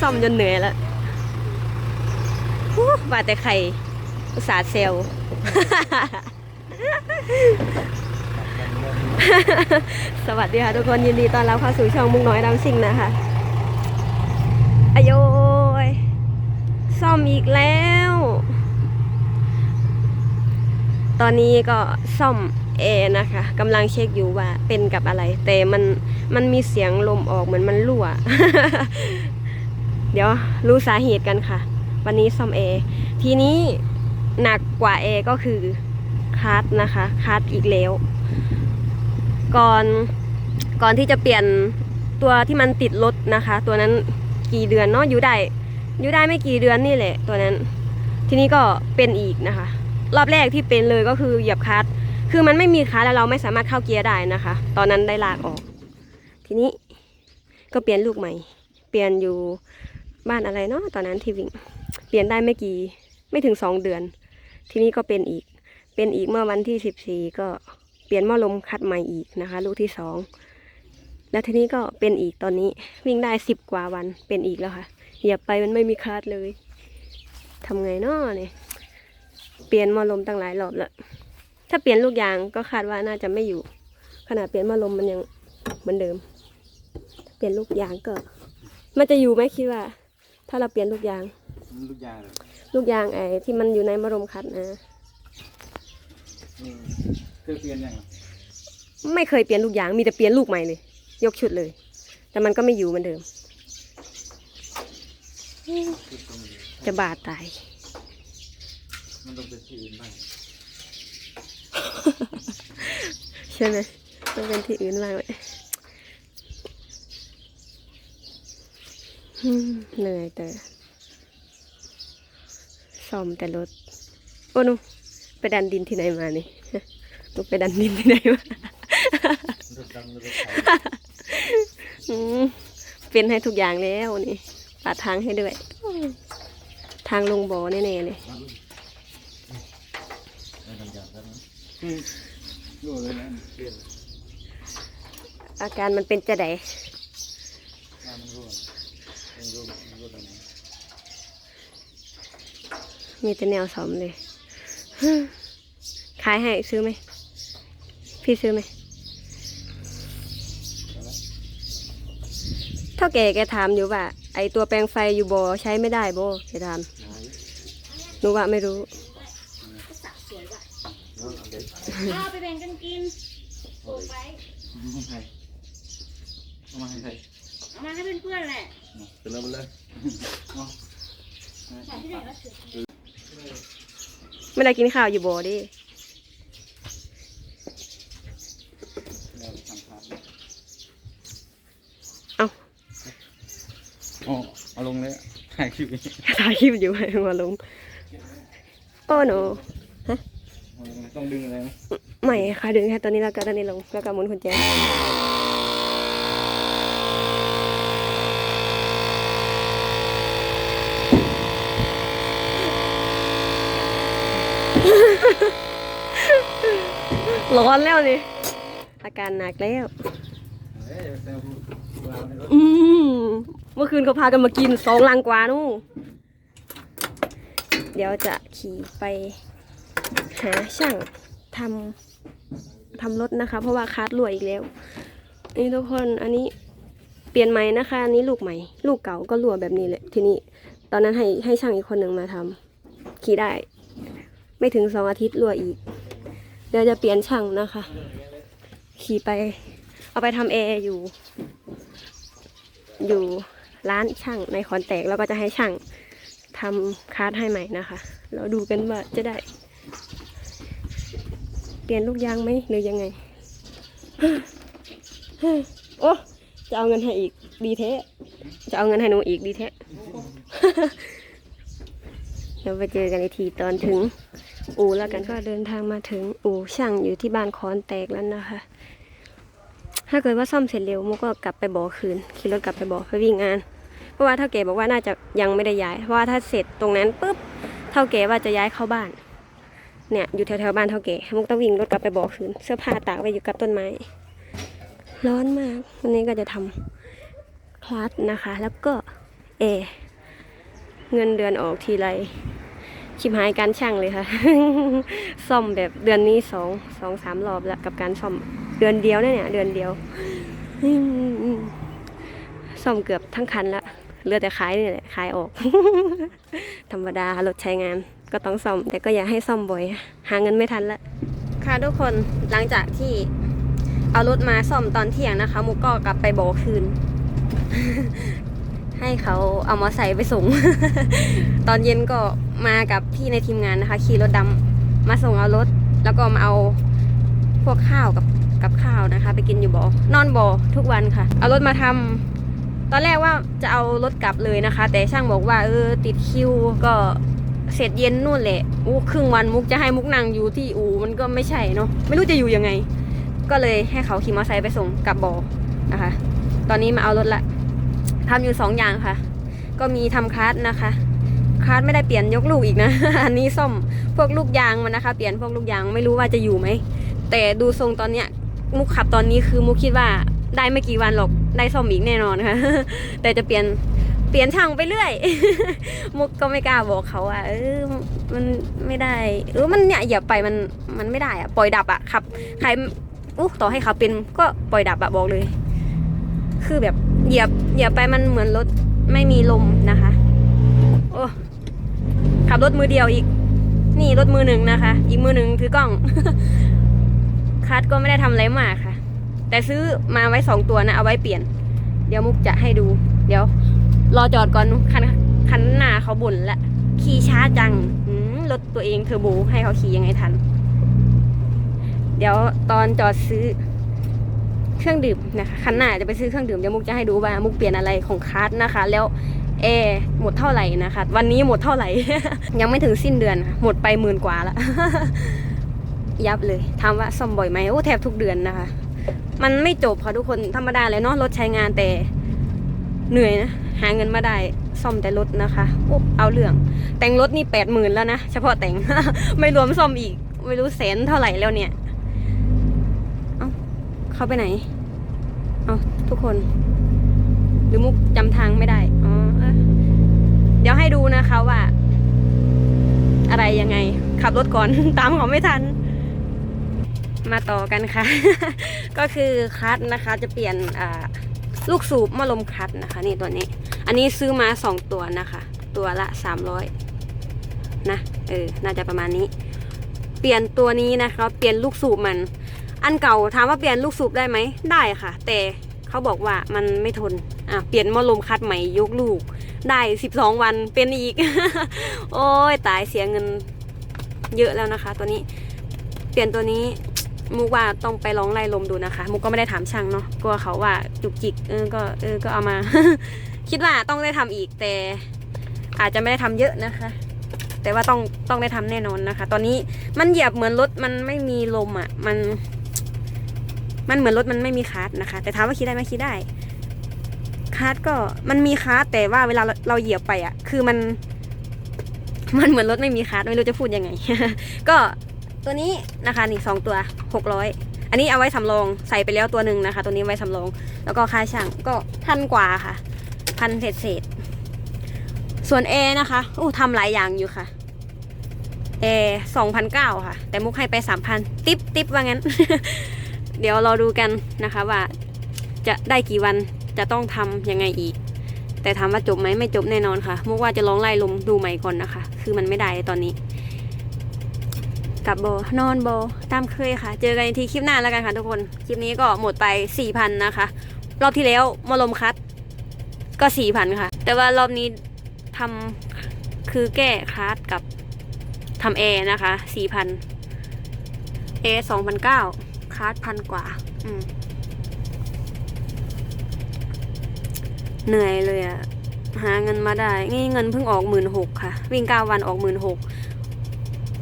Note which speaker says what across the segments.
Speaker 1: ซ่อมจนเหนื่อยแล้วฮู้ว่าแต่ใครอุตสาห์เซลสวัสดีค่ะทุกคนยินดีต้อนรับเข้าสู่ช่องมุกน้อยดำซิงนะคะอโยยซ่อมอีกแล้ว ตอนนี้ก็ซ่อมแอร์นะคะกำลังเช็คอยู่ว่าเป็นกับอะไร แต่มันมันมีเสียงลมออกเหมือนมันรั่ว เดี๋ยวรู้สาเหตุกันค่ะ วันนี้ซ่อมแอร์ทีนี้หนักกว่าแอร์ก็คือคาร์ดนะคะคาร์ดอีกแล้ว ก่อนก่อนที่จะเปลี่ยนตัวที่มันติดรถนะคะ ตัวนั้นกี่เดือนเนาะอยู่ได้อยู่ได้ไม่กี่เดือนนี่แหละ ตัวนั้น ทีนี้ก็เป็นอีกนะคะ รอบแรกที่เป็นเลยก็คือเหยียบคลัตช์คือมันไม่มีคลัตช์แล้วเราไม่สามารถเข้าเกียร์ได้นะคะ ตอนนั้นได้ลากออก ทีนี้ก็เปลี่ยนลูกใหม่ เปลี่ยนอยู่บ้านอะไรเนาะตอนนั้นที่วิ่ง เปลี่ยนได้ไม่กี่ไม่ถึงสองเดือน ทีนี้ก็เป็นอีก เป็นอีกเมื่อวันที่สิบสี่ก็เปลี่ยนหม้อลมคัดใหม่อีกนะคะ ลูกที่สองแล้วทีนี้ก็เป็นอีกตอนนี้วิ่งได้สิบกว่าวันเป็นอีกแล้วค่ะเหยียบไปมันไม่มีคลัตช์เลยทำไงเนาะเนี่ย ปลี่ยนหม้อลมตั้งหลายรอบแล้ว ถ้าเปลี่ยนลูกยางก็คาดว่าน่าจะไม่อยู่ ขนาดเปลี่ยนหม้อลมมันยังเหมือนเดิม เปลี่ยนลูกยางก็ มันจะอยู่ไหมคิดว่า ถ้าเราเปลี่ยนลูกยาง
Speaker 2: ลูกยางเลย
Speaker 1: ลูกยางไอ้ที่มันอยู่ในหม้อลมคัดนะ
Speaker 2: อืมเคยเปลี่ยนยังอะ
Speaker 1: ไม่เคยเปลี่ยนลูกยางมีแต่เปลี่ยนลูกใหม่เลย ยกชุดเลย แต่มันก็ไม่อยู่เหมือนเดิม
Speaker 2: คือตรงนี้
Speaker 1: จะบาดตาย
Speaker 2: มันต้องเป็นที่อื่นบ้าง
Speaker 1: ใช่ไหมต้องเป็นที่อื่นบ้างเลยอืมเหนื่อยแต่ซ่อมแต่รถ โอ้หนุไปดันดินที่ไหนมานี่ฮะหนุไปดันดินที่ไหนมา
Speaker 2: รถดำรถไถ
Speaker 1: อืมเป็นให้ทุกอย่างแล้วนี่ปาดทางให้ด้วย ทางลงบ่อแน่ๆเลย
Speaker 2: ไม่ทำยาง แล้วนะอืมรู้เลยนะเปลี่ยน
Speaker 1: อาการมันเป็นจะได
Speaker 2: มันรู้มันรู้มันรู้ตรงไหน
Speaker 1: มีแต่แนวสอมเลยขายให้ซื้อไหม พี่ซื้อไหมเท่าแก่แกถามอยู่ว่า ไอตัวแปรงไฟอยู่บ่ใช้ไม่ได้โบแกถาม
Speaker 2: หนู
Speaker 1: ว่าไม่รู้
Speaker 2: เอา เด็ก
Speaker 3: เอาไปแบ่งกันกินโอ้ไป
Speaker 2: เอามาให้ใครเอามาให้ใคร
Speaker 3: เอามาให้เพื่อนๆแหละ
Speaker 2: เอาไปเลยไปเลยเอา
Speaker 3: ใส่ที่ไหนก็ถือ
Speaker 1: ไม่ได้กินข้าวอยู่บ่ดิเอา
Speaker 2: เอาเอาลงเลยถ่ายคลิป
Speaker 1: ถ่ายคลิปอยู่ให้มาลง โอ้หนู
Speaker 2: เอาลงเลย ต้องดึงอะไรไหม
Speaker 1: ไม่ค่ะดึงแค่ตอนนี้แล้วก็ตอนนี้ลงแล้วก็หมุนกุญแจร้อนแล้วนี่อาการหนักแล้ว
Speaker 2: เอ้ยแซวพูดวางในรถ
Speaker 1: อืมเมื่อคืนเขาพากันมากินสองลังกว่านู่เดี๋ยวจะขี่ไป หาช่างทำทำรถนะคะ เพราะว่าคาดรั่วอีกแล้ว นี่ทุกคนอันนี้เปลี่ยนใหม่นะคะอันนี้ลูกใหม่ ลูกเก่าก็รั่วแบบนี้เลยทีนี้ตอนนั้นให้ให้ช่างอีกคนหนึ่งมาทำขี่ได้ ไม่ถึงสองอาทิตย์รั่วอีก เดี๋ยวจะเปลี่ยนช่างนะคะ ขี่ไป เอาไปทำแอร์อยู่ อยู่ร้านช่างในคอนแตกแล้วก็จะให้ช่างทำคาร์ดให้ใหม่นะคะ เราดูกันว่าจะได้ เลี่ยนลูกยางไหมหรือยังไงโอ้จะเอาเงินให้อีกดีแท้จะเอาเงินให้หนูอีกดีแท้เราไปเจอกันอีกทีตอนถึง อู่แล้วกันก็เดินทางมาถึงอู่ช่างอยู่ที่บ้านคอนแตกแล้วนะคะ ถ้าเกิดว่าซ่อมเสร็จเร็วมุกก็กลับไปบ่อคืนขี่รถกลับไปบ่อไปวิ่งงาน เพราะว่าเท่าแก่บอกว่าน่าจะยังไม่ได้ย้าย เพราะว่าถ้าเสร็จตรงนั้นปุ๊บเท่าแก่ว่าจะย้ายเข้าบ้าน เนี่ยอยู่แถวๆบ้านเท่าแก่มุกต้องวิ่งรถกลับไปบอกคืนเสื้อผ้าตากไว้อยู่กับต้นไม้ ร้อนมาก วันนี้ก็จะทำคลาสนะคะ แล้วก็เอเงินเดือนออกทีไรชิมหายการช่างเลยค่ะ ซ่อมแบบเดือนนี้สองสองสามรอบแล้วกับการซ่อมเดือนเดียวเนี่ยเดือนเดียวซ่อมเกือบทั้งคันละเหลือแต่ขายนี่แหละขายออก ธรรมดารถใช้งาน ก็ต้องซ่อม แต่ก็อย่าให้ซ่อมบ่อย หาเงินไม่ทันละ ค่ะทุกคนหลังจากที่เอารถมาซ่อมตอนเที่ยงนะคะ มุกก็กลับไปบอกคืน ให้เขาเอามอไซค์ไปส่ง ตอนเย็นก็มากับพี่ในทีมงานนะคะ ขี่รถดำมาส่งเอารถ แล้วก็มาเอาพวกข้าวกับกับข้าวนะคะ ไปกินอยู่บ่อนอนบ่อทุกวันค่ะ เอารถมาทำตอนแรกว่าจะเอารถกลับเลยนะคะ แต่ช่างบอกว่าเออติดคิวก็ เสร็จเย็นนู่นแหละอู้ครึ่งวันมุกจะให้มุกนั่งอยู่ที่อู่มันก็ไม่ใช่เนาะไม่รู้จะอยู่ยังไง ก็เลยให้เขาขี่มอเตอร์ไซค์ไปส่งกลับบ่อนะคะ ตอนนี้มาเอารถละทำอยู่สองอย่างค่ะ ก็มีทำคลาสนะคะคลาสไม่ได้เปลี่ยนยกลูกอีกนะ อันนี้ซ่อมพวกลูกยางมันนะคะ เปลี่ยนพวกลูกยางไม่รู้ว่าจะอยู่ไหมแต่ดูทรงตอนเนี้ยมุกขับตอนนี้คือมุกคิดว่าได้ไม่กี่วันหรอกได้ซ่อมอีกแน่นอนค่ะ แต่จะเปลี่ยน เปลี่ยนช่างไปเรื่อย มุกก็ไม่กล้าบอกเขาว่าเออมันไม่ได้เออมันเนี่ยเหยียบไปมันมันไม่ได้อะปล่อยดับอะขับใครอู้ต่อให้เขาเป็นก็ปล่อยดับอะบอกเลย คือแบบเหยียบเหยียบไปมันเหมือนรถไม่มีลมนะคะ โอ้ขับรถมือเดียวอีก นี่รถมือหนึ่งนะคะ อีกมือหนึ่งถือกล้องคัดก็ไม่ได้ทำอะไรมากค่ะ แต่ซื้อมาไว้สองตัวนะเอาไว้เปลี่ยน เดี๋ยวมุกจะให้ดู เดี๋ยว รอจอดก่อนคันคันหน้าเขาบ่นละขี่ช้าจังรถตัวเองเทอร์โบให้เขาขี่ยังไงทัน เดี๋ยวตอนจอดซื้อเครื่องดื่มนะคะคันหน้าจะไปซื้อเครื่องดื่มเดี๋ยวมุกจะให้ดูว่ามุกเปลี่ยนอะไรของคาร์ดนะคะ แล้วแอหมดเท่าไหร่นะคะ วันนี้หมดเท่าไหร่ ยังไม่ถึงสิ้นเดือน หมดไปหมื่นกว่าละยับเลยถามว่าซ่อมบ่อยไหมโอ้แทบทุกเดือนนะคะ มันไม่จบค่ะทุกคนธรรมดาเลยเนาะรถใช้งานแต่เหนื่อยนะ หาเงินมาได้ซ่อมแต่รถนะคะโอ้เอาเรื่อง แต่งรถนี่แปดหมื่นแล้วนะ เฉพาะแต่ง ไม่รวมซ่อมอีก ไม่รู้แสนเท่าไหร่แล้วเนี่ย เอ้าเขาไปไหน เอาทุกคน หรือมุกจำทางไม่ได้ อ๋อ เดี๋ยวให้ดูนะคะว่า อะไรยังไง ขับรถก่อน ตามเขาไม่ทันมาต่อกันค่ะ ก็คือคัทนะคะจะเปลี่ยนลูกสูบมาลมคัทนะคะ นี่ตัวนี้ อันนี้ซื้อมาสองตัวนะคะ ตัวละสามร้อยนะเออน่าจะประมาณนี้ เปลี่ยนตัวนี้นะคะ เปลี่ยนลูกสูบมัน อันเก่าถามว่าเปลี่ยนลูกสูบได้ไหมได้ค่ะ แต่เขาบอกว่ามันไม่ทนอะเปลี่ยนมอลมคัดใหม่ยกลูก ได้ 12 วันเป็นอีก โอ้ยตายเสียเงินเยอะแล้วนะคะ ตัวนี้ เปลี่ยนตัวนี้ มุกว่าต้องไปลองไล่ลมดูนะคะ มุกก็ไม่ได้ถามช่างเนาะกลัวเขาว่าจุกจิกเออก็เออก็เอามา คิดว่าต้องได้ทำอีกแต่ อาจจะไม่ได้ทำเยอะนะคะ แต่ว่าต้องต้องได้ทำแน่นอนนะคะ ตอนนี้มันเหยียบเหมือนรถมันไม่มีลมอะ มัน มันเหมือนรถมันไม่มีคาร์ดนะคะ แต่ถามว่าคิดได้ไหมคิดได้คาร์ดก็มันมีคาร์ดแต่ว่าเวลาเราเหยียบไปอะ คือมัน มันเหมือนรถไม่มีคาร์ดไม่รู้จะพูดยังไง ก็ ตัวนี้นะคะนี่สองตัวหกร้อยอันนี้เอาไว้สำรองใส่ไปแล้วตัวหนึ่งนะคะ ตัวนี้ไว้สำรอง แล้วก็ค่าช่างก็พันกว่าค่ะ พันเศษเศษส่วนแอร์นะคะอู้ทำหลายอย่างอยู่ค่ะแอร์สองพันเก้าค่ะ แต่มุกให้ไปสามพันติปติปว่างั้น เดี๋ยวราดูกันนะคะว่าจะได้กี่วันจะต้องทำยังไงอีก แต่ถามว่าจบไหมไม่จบแน่นอนค่ะมุกว่าจะลองไล่ลมดูใหม่ก่อนนะคะ คือมันไม่ได้ตอนนี้ กับโบนอนโบตามเคยค่ะ เจอกันทีคลิปหน้าแล้วกันค่ะทุกคน คลิปนี้ก็หมดไปสี่พันนะคะ รอบที่แล้วมาลมคัด ก็สี่พันค่ะ แต่ว่ารอบนี้ทำคือแก้คัดกับทำแอร์นะคะสี่พันเอสองพันเก้าคาร์ดพันกว่า อืมเหนื่อยเลยอะหาเงินมาได้ นี่เงินเพิ่งออกหมื่นหกค่ะ วิ่งเก้าวันออกหมื่นหก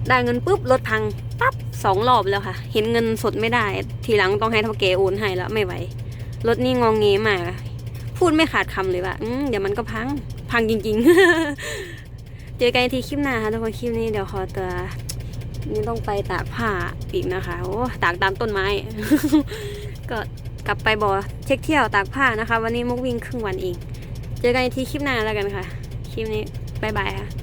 Speaker 1: ได้เงินปุ๊บรถพังปั๊บสองรอบแล้วค่ะ เห็นเงินสดไม่ได้ ทีหลังต้องให้เท่าแกโอนให้แล้วไม่ไหวรถนี่งองเงมากพูดไม่ขาดคำเลยว่าเดี๋ยวมันก็พัง พังจริง ๆ เจอกันทีคลิปหน้าค่ะทุกคนคลิปนี้เดี๋ยวขอตัวนี่ต้องไปตากผ้าอีกนะคะโอ้ตากตามต้นไม้ ก็กลับไปบ่อเช็คเที่ยวตากผ้านะคะ วันนี้มุกวิ่งครึ่งวันเอง เจอกันทีคลิปหน้าแล้วกันค่ะ คลิปนี้บายบายค่ะ